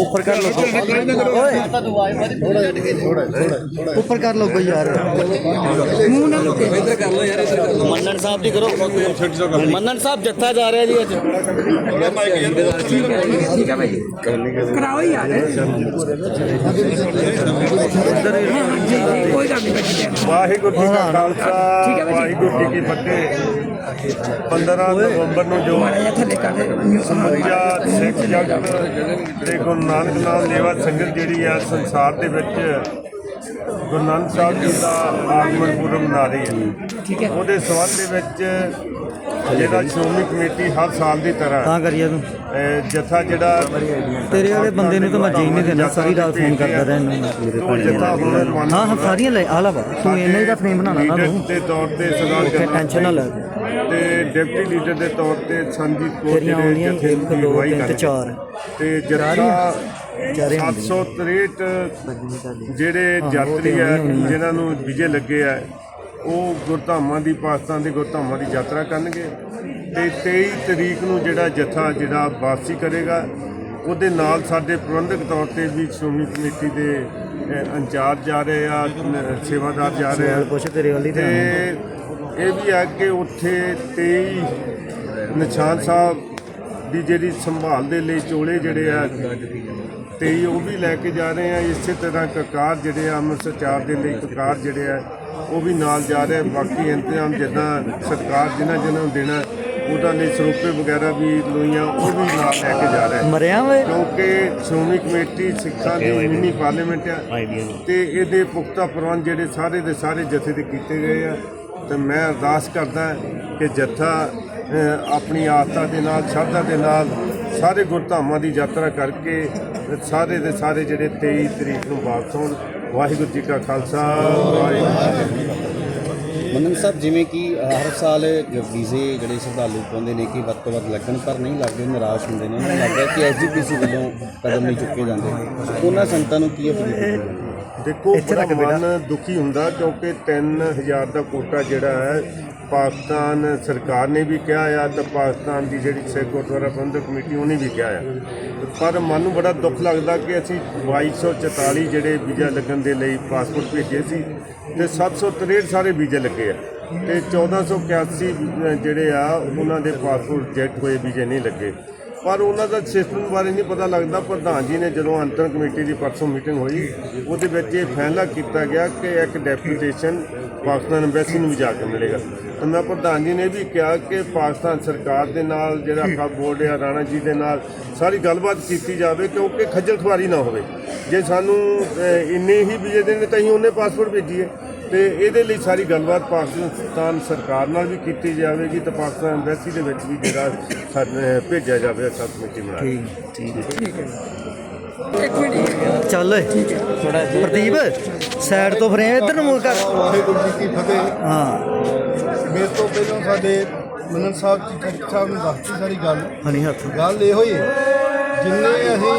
ਉੱਪਰ ਕਰ ਲੋ ਓਏ ਉੱਪਰ ਕਰ ਲੋ ਯਾਰ। ਮੂੰਹ ਨਾਲ ਲੁਕੇ। ਮੰਨਣ ਸਾਹਿਬ ਦੀ ਕਰੋ। ਮੰਨਣ ਸਾਹਿਬ ਜੱਥਾ ਜਾ ਰਿਹਾ ਜੀ ਅੱਜ। ਕਰਾਓ ਯਾਰ ਕੋਈ ਗੱਲ ਨਹੀਂ ਵਾਹਿਗੁਰੂ ਜੀ ਕਾ ਖਾਲਸਾ ਵਾਹਿਗੁਰੂ ਜੀ ਕੀ ਫਤਿਹ। 15 ਨਵੰਬਰ ਨੂੰ ਜੋ ਕਰ ਸਮੁੱਚਾ ਸਿੱਖ ਜਗਤ ਤੇ ਗੁਰੂ ਨਾਨਕ ਨਾਮ ਲੇਵਾ ਸੰਗਤ ਜਿਹੜੀ ਆ ਸੰਸਾਰ ਦੇ ਵਿੱਚ ਗੁਰੂ ਨਾਨਕ ਸਾਹਿਬ ਜੀ ਦਾ ਆਗਮਨ ਪੁਰਬ ਮਨਾ ਰਹੀ ਹੈ। ਠੀਕ ਹੈ। ਉਹਦੇ ਸੰਬੰਧ ਦੇ ਵਿੱਚ ਜਿਹੜਾ ਸ਼੍ਰੋਮਣੀ ਕਮੇਟੀ ਹਰ ਸਾਲ ਦੀ ਤਰ੍ਹਾਂ ਤਾਂ ਕਰੀਏ ਤੂੰ ਜਥਾ ਜਿਹੜਾ ਤੇਰੇ ਵਾਲੇ ਬੰਦੇ ਨੂੰ ਤਾਂ ਮੈਂ ਜੀਣ ਨਹੀਂ ਦੇਣਾ ਸਾਰੀ ਰਾਤ ਫੋਨ ਕਰਦਾ ਰਹਿਣਾ ਉਹ ਜਥਾ ਹੁਣ ਰਵਾਨਾ ਹਾਂ ਹਾਂ ਸਾਰੀਆਂ ਲੈ ਆ ਲਾ ਵਾ। ਤੂੰ ਇੰਨਾ ਹੀ ਦਾ ਫਰੇਮ ਬਣਾਉਣਾ ਨਾ ਲੀਡਰ ਤੂੰ। ਦੇ ਤੌਰ ਤੇ ਸਰਦਾਰ ਉੱਥੇ ਜਰਨੈਲ ਟੈਨਸ਼ਨ ਨਾ ਲੈ। ਤੇ ਡਿਪਟੀ ਲੀਡਰ ਦੇ ਤੌਰ ਤੇ ਸੰਜੀਤ ਕੌਰ ਤੇਰੀਆਂ ਜਿਹੜੇ ਆਉਂਦੀਆਂ ਜਥੇ ਇੱਕ ਦੀ ਦੋ ਅਗਵਾਈ ਤਿੰਨ ਤੇ ਕਰਦੇ ਚਾਰ। ਤੇ ਜਥਾ 763 ਜਿਹੜੇ ਯਾਤਰੀ ਆ ਜਿਨ੍ਹਾਂ ਨੂੰ ਵਿਜੇ ਲੱਗੇ ਆ ਉਹ ਗੁਰਧਾਮਾਂ ਦੀ ਪਾਕਿਸਤਾਨ ਦੀ ਗੁਰਧਾਮਾਂ ਦੀ ਯਾਤਰਾ ਕਰਨਗੇ। ਤੇ 23 ਤਰੀਕ ਨੂੰ ਜਿਹੜਾ ਜਥਾ ਜਿਹੜਾ ਵਾਪਸੀ ਕਰੇਗਾ ਉਹਦੇ ਨਾਲ ਸਾਡੇ ਪ੍ਰਬੰਧਕ ਤੌਰ ਤੇ ਵੀ ਸ਼੍ਰੋਮਣੀ ਕਮੇਟੀ ਦੇ ਇੰਚਾਰਜ ਜਾ ਰਹੇ ਆ ਸੇਵਾਦਾਰ ਜਾ ਰਹੇ ਆ। ਪੁੱਛ ਤੇਰੇ ਵਾਲੀ ਤੇ ਇਹ ਵੀ ਆ ਕਿ ਉੱਥੇ 23 ਨਿਸ਼ਾਨ ਸਾਹਿਬ ਦੀ ਜਿਹੜੀ ਸੰਭਾਲ ਦੇ ਲਈ ਚੋਲੇ ਜਿਹੜੇ ਆ 23 ਉਹ ਵੀ ਲੈ ਕੇ ਜਾ ਰਹੇ ਆ ਇਸੇ ਤਰ੍ਹਾਂ ਕਕਾਰ ਜਿਹੜੇ ਆ ਅੰਮ੍ਰਿਤਸਰ ਚਾਰ ਦੇ ਲਈ ਕਕਾਰ ਜਿਹੜੇ ਆ ਉਹ ਵੀ ਨਾਲ ਜਾ ਰਹੇ ਆ। ਬਾਕੀ ਇੰਤਜ਼ਾਮ ਜਿੱਦਾਂ ਸਰਕਾਰ ਜਿਨ੍ਹਾਂ ਜਿਨ੍ਹਾਂ ਨੂੰ ਦੇਣਾ ਉਹਦਾ ਲਈ ਸਰੂਪੇ ਵਗੈਰਾ ਵੀ ਲੋਈਆਂ ਉਹ ਵੀ ਨਾਲ ਲੈ ਕੇ ਜਾ ਰਹੇ। ਮਰਿਆ ਵੇ ਕਿਉਂਕਿ ਸ਼੍ਰੋਮਣੀ ਕਮੇਟੀ ਸਿੱਖਾਂ ਦੀ ਮਿੰਨੀ ਪਾਰਲੀਮੈਂਟ ਆ ਤੇ ਇਹਦੇ ਪੁਖਤਾ ਪ੍ਰਬੰਧ ਜਿਹੜੇ ਸਾਰੇ ਦੇ ਸਾਰੇ ਜਥੇ ਦੇ ਕੀਤੇ ਗਏ ਆ ਤੇ ਮੈਂ ਅਰਦਾਸ ਕਰਦਾ ਕਿ ਜਥਾ ਆਪਣੀ ਆਸਥਾ ਦੇ ਨਾਲ ਸ਼ਰਧਾ ਦੇ ਨਾਲ ਸਾਰੇ ਗੁਰਧਾਮਾਂ ਦੀ ਯਾਤਰਾ ਕਰਕੇ ਸਾਰੇ ਦੇ ਸਾਰੇ ਜਿਹੜੇ 23 ਤਰੀਕ ਨੂੰ ਵਾਪਸ ਹੋਣ ਵਾਹਿਗੁਰੂ ਜੀ ਕਾ ਖਾਲਸਾ ਵਾਹਿਗੁਰੂ ਮੰਨਣ ਸਾਹਿਬ ਜਿਵੇਂ ਕਿ ਹਰ ਸਾਲ ਵੀਜ਼ੇ ਜਿਹੜੇ ਸ਼ਰਧਾਲੂ ਪਾਉਂਦੇ ਨੇ ਕਿ ਵੱਧ ਤੋਂ ਵੱਧ ਲੱਗਣ ਪਰ ਨਹੀਂ ਲੱਗਦੇ ਨਿਰਾਸ਼ ਹੁੰਦੇ ਨੇ। ਉਹਨਾਂ ਨੂੰ ਲੱਗਦਾ ਕਿ ਐਸਜੀਪੀਸੀ ਵੱਲੋਂ ਕਦਮ ਨਹੀਂ ਚੁੱਕੇ ਜਾਂਦੇ। ਉਹਨਾਂ ਸੰਗਤਾਂ ਨੂੰ ਕੀ ਅਪੀਲ ਦੇਖੋ ਬੜਾ ਮਨ ਦੁਖੀ ਹੁੰਦਾ ਕਿਉਂਕਿ 3000 ਦਾ ਕੋਟਾ ਜਿਹੜਾ ਹੈ ਪਾਕਿਸਤਾਨ ਸਰਕਾਰ ਨੇ ਵੀ ਕਿਹਾ ਆ ਤੇ ਪਾਕਿਸਤਾਨ ਦੀ ਜਿਹੜੀ ਸਿੱਖ ਗੁਰਦੁਆਰਾ ਪ੍ਰਬੰਧਕ ਕਮੇਟੀ ਉਹਨੇ ਵੀ ਕਿਹਾ ਆ। ਪਰ ਮਨ ਨੂੰ ਬੜਾ ਦੁੱਖ ਲੱਗਦਾ ਕਿ ਅਸੀਂ 2244 ਜਿਹੜੇ ਵੀਜ਼ਾ ਲੱਗਣ ਦੇ ਲਈ ਪਾਸਪੋਰਟ ਭੇਜੇ ਸੀ ਤੇ 763 ਸਾਰੇ ਵੀਜ਼ੇ ਲੱਗੇ ਆ ਤੇ 1481 ਜਿਹੜੇ ਆ, ਉਹਨਾਂ ਦੇ ਪਾਸਪੋਰਟ ਰਿਜੈਕਟ ਹੋਏ ਵੀਜ਼ੇ ਨਹੀਂ ਲੱਗੇ। ਪਰ ਉਹਨਾਂ ਦਾ ਸਿਸਟਮ ਬਾਰੇ ਨਹੀਂ ਪਤਾ ਲੱਗਦਾ। ਪ੍ਰਧਾਨ ਜੀ ਨੇ ਜਦੋਂ ਅੰਤਰ ਕਮੇਟੀ ਦੀ ਪਰਸੋਂ ਮੀਟਿੰਗ ਹੋਈ ਉਹਦੇ ਵਿੱਚ ਇਹ ਫੈਸਲਾ ਕੀਤਾ ਗਿਆ ਕਿ ਇੱਕ ਡੈਪੂਟੇਸ਼ਨ ਪਾਕਿਸਤਾਨ ਐਮਬੈਸੀ ਨੂੰ ਵੀ ਜਾ ਕੇ ਮਿਲੇਗਾ। ਤਾਂ ਮੈਂ ਪ੍ਰਧਾਨ ਜੀ ਨੇ ਵੀ ਕਿਹਾ ਕਿ ਪਾਕਿਸਤਾਨ ਸਰਕਾਰ ਦੇ ਨਾਲ ਜਿਹੜਾ ਆਪਣਾ ਬੋਰਡ ਆ ਰਾਣਾ ਜੀ ਦੇ ਨਾਲ ਸਾਰੀ ਗੱਲਬਾਤ ਕੀਤੀ ਜਾਵੇ ਕਿਉਂਕਿ ਖੱਜਲ ਖੁਆਰੀ ਨਾ ਹੋਵੇ। ਜੇ ਸਾਨੂੰ ਇੰਨੇ ਹੀ ਵੀਜ਼ੇ ਦੇਣੇ ਤਾਂ ਅਸੀਂ ਉਹਨੇ ਪਾਸਪੋਰਟ ਭੇਜੀਏ। ਤੇ ਇਹਦੇ ਲਈ ਸਾਰੀ ਗੱਲਬਾਤ ਪਾਕਿਸਤਾਨ ਸਰਕਾਰ ਨਾਲ ਵੀ ਕੀਤੀ ਜਾਵੇਗੀ ਤੇ ਪਾਕਿਸਤਾਨ ਐਮਬੈਸੀ ਦੇ ਵਿੱਚ ਵੀ ਜਿਹੜਾ ਸਾਡੇ ਭੇਜਿਆ ਜਾਵੇ ਸਬ ਕਮੇਟੀ ਬਣਾ ਕੇ। ਇੱਕ ਮਿੰਟ ਚੱਲ ਓਏ। ਥੋੜਾ ਪ੍ਰਦੀਪ ਸਾਈਡ ਤੋਂ ਫਰੇਮ ਇੱਧਰ ਨੂੰ ਮੂੰਹ ਕਰ ਵਾਹਿਗੁਰੂ ਜੀ ਕੀ ਫਤਿਹ। ਹਾਂ। ਮੇਰੇ ਤੋਂ ਪਹਿਲਾਂ ਸਾਡੇ ਮਨਨ ਸਾਹਿਬ ਜੀ ਟੱਕ ਸਾਹਿਬ ਨੇ ਦੱਸਤੀ ਸਾਰੀ ਗੱਲ। ਹਣੀ ਹੱਥ ਗੱਲ ਇਹੋ ਹੀ ਹੈ ਜਿੰਨੇ ਅਸੀਂ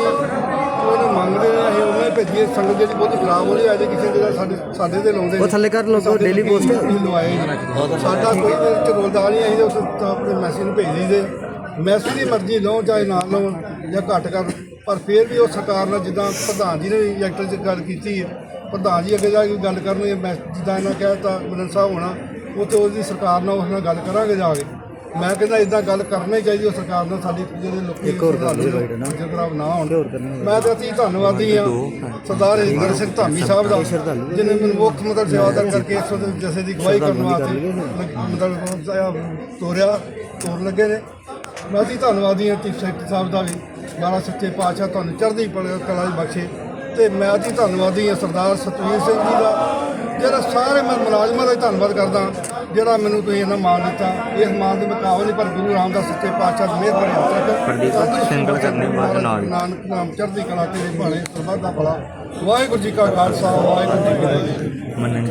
ਉਹਨੂੰ ਮੰਗਦੇ ਨੇ ਅਸੀਂ ਉਹਨੇ ਭੇਜੀਏ ਸੰਗਤ ਜਿਹੜੀ ਬਹੁਤ ਖਰਾਬ ਹੋ ਰਹੀ ਹੈ ਅਜੇ ਕਿਸੇ ਦੇ ਨਾਲ ਸਾਡੇ ਸਾਡੇ ਤੇ ਲਾਉਂਦੇ ਉਹ ਥੱਲੇ ਕਰ ਲਓ, ਸਾਡੇ daily ਲੋਕੀ post। ਲਵਾਏ। ਸਾਡਾ ਕੋਈ ਚਰੋਲਦਾ ਨਹੀਂ ਅਸੀਂ ਉਸ ਤੋਂ ਆਪਣੇ ਮੈਸੇਜ ਨੂੰ ਭੇਜ ਦਈਦੇ। ਮੈਸੇਜ ਦੀ ਮਰਜ਼ੀ ਲਓ ਚਾਹੇ ਨਾ ਲਓ ਜਾਂ ਘੱਟ ਕਰ ਪਰ ਫਿਰ ਵੀ ਉਹ ਸਰਕਾਰ ਨਾਲ ਜਿੱਦਾਂ ਪ੍ਰਧਾਨ ਜੀ ਨੇ ਵੀ ਐਕਟਰ 'ਚ ਗੱਲ ਕੀਤੀ ਹੈ ਪ੍ਰਧਾਨ ਜੀ ਅੱਗੇ ਜਾ ਕੇ ਗੱਲ ਕਰਨਗੇ ਮੈਂ ਜਿੱਦਾਂ ਇਹਨਾਂ ਕਹਿਤਾ ਮਨਨ ਸਾਹਿਬ ਹੋਣਾ ਉਹ ਤੇ ਉਹਦੀ ਸਰਕਾਰ ਨਾਲ ਉਸ ਨਾਲ ਗੱਲ ਕਰਾਂਗੇ ਜਾ ਕੇ। ਮੈਂ ਕਹਿੰਦਾ ਇਦਾਂ ਗੱਲ ਕਰਨੀ ਚਾਹੀਦੀ ਉਹ ਸਰਕਾਰ ਨਾਲ ਸਾਡੀ ਜਿਹੜੇ ਲੋਕੀ ਇੱਕ ਹੋਰ ਕਰ ਲਓ ਸ਼ਰਧਾਲੂ right ਨਾ। ਜੇ ਖਰਾਬ ਨਾ ਹੋਣ। ਹੋਰ ਕਰਨੀ ਮੈਂ ਤਾਂ ਅਸੀਂ ਧੰਨਵਾਦੀ ਹਾਂ। ਸਰਦਾਰ ਇੰਦਰ ਸਿੰਘ ਧਾਮੀ ਸਾਹਿਬ ਦਾ ਜਿਨੇ ਮੈਨੂੰ ਮੁੱਖ ਮਤਲਬ ਸੇਵਾਦਾਰ ਕਰਕੇ ਇਸ ਦੇ ਜਥੇ ਦੀ ਗਵਾਹੀ ਕਰਨ ਵਾਸਤੇ ਮਤਲਬ ਤੋਰਿਆ ਤੋਰ ਲੱਗੇ ਨੇ। ਮੈਂ ਅਸੀਂ ਧੰਨਵਾਦੀ ਹਾਂ ਚੀਫ ਸੈਕਟਰੀ ਸਾਹਿਬ ਦਾ ਵੀ ਮਾਰਾ ਸੱਚੇ ਪਾਤਸ਼ਾਹ ਤੁਹਾਨੂੰ ਚੜ੍ਹਦੀ ਕਲਾ ਕਲਾ ਦੀ ਬਖਸ਼ੇ। ਤੇ ਮੈਂ ਅਸੀਂ ਧੰਨਵਾਦੀ ਹਾਂ ਸਰਦਾਰ ਸਤਵੀਰ ਸਿੰਘ ਜੀ ਦਾ ਜਿਹੜਾ ਸਾਰੇ ਮੈਂ ਮੁਲਾਜ਼ਮਾਂ ਦਾ ਹੀ ਧੰਨਵਾਦ ਕਰਦਾ ਜਿਹੜਾ ਮੈਨੂੰ ਤੁਸੀਂ ਇਹਨਾਂ ਮਾਣ ਦਿੱਤਾ। ਇਸ ਮਾਣ ਦੇ ਮੁਕਾਬਲੇ ਨਹੀਂ ਪਰ ਗੁਰੂ ਰਾਮਦਾਸ ਸੱਚੇ ਪਾਤਸ਼ਾਹ ਦੀ ਮਿਹਰ ਭਰੀ ਹੱਥ ਤੱਕ ਸਿੰਗਲ ਕਰਨੇ ਬਾਅਦ ਨਾਲ ਨਾਨਕ ਨਾਮ ਚੜ੍ਹਦੀ ਕਲਾ ਤੇਰੇ ਭਾਣੇ ਸਰਬੱਤ ਦਾ ਭਲਾ। ਵਾਹਿਗੁਰੂ ਜੀ ਕਾ ਖਾਲਸਾ ਵਾਹਿਗੁਰੂ ਜੀ ਕੀ ਫਤਿਹ।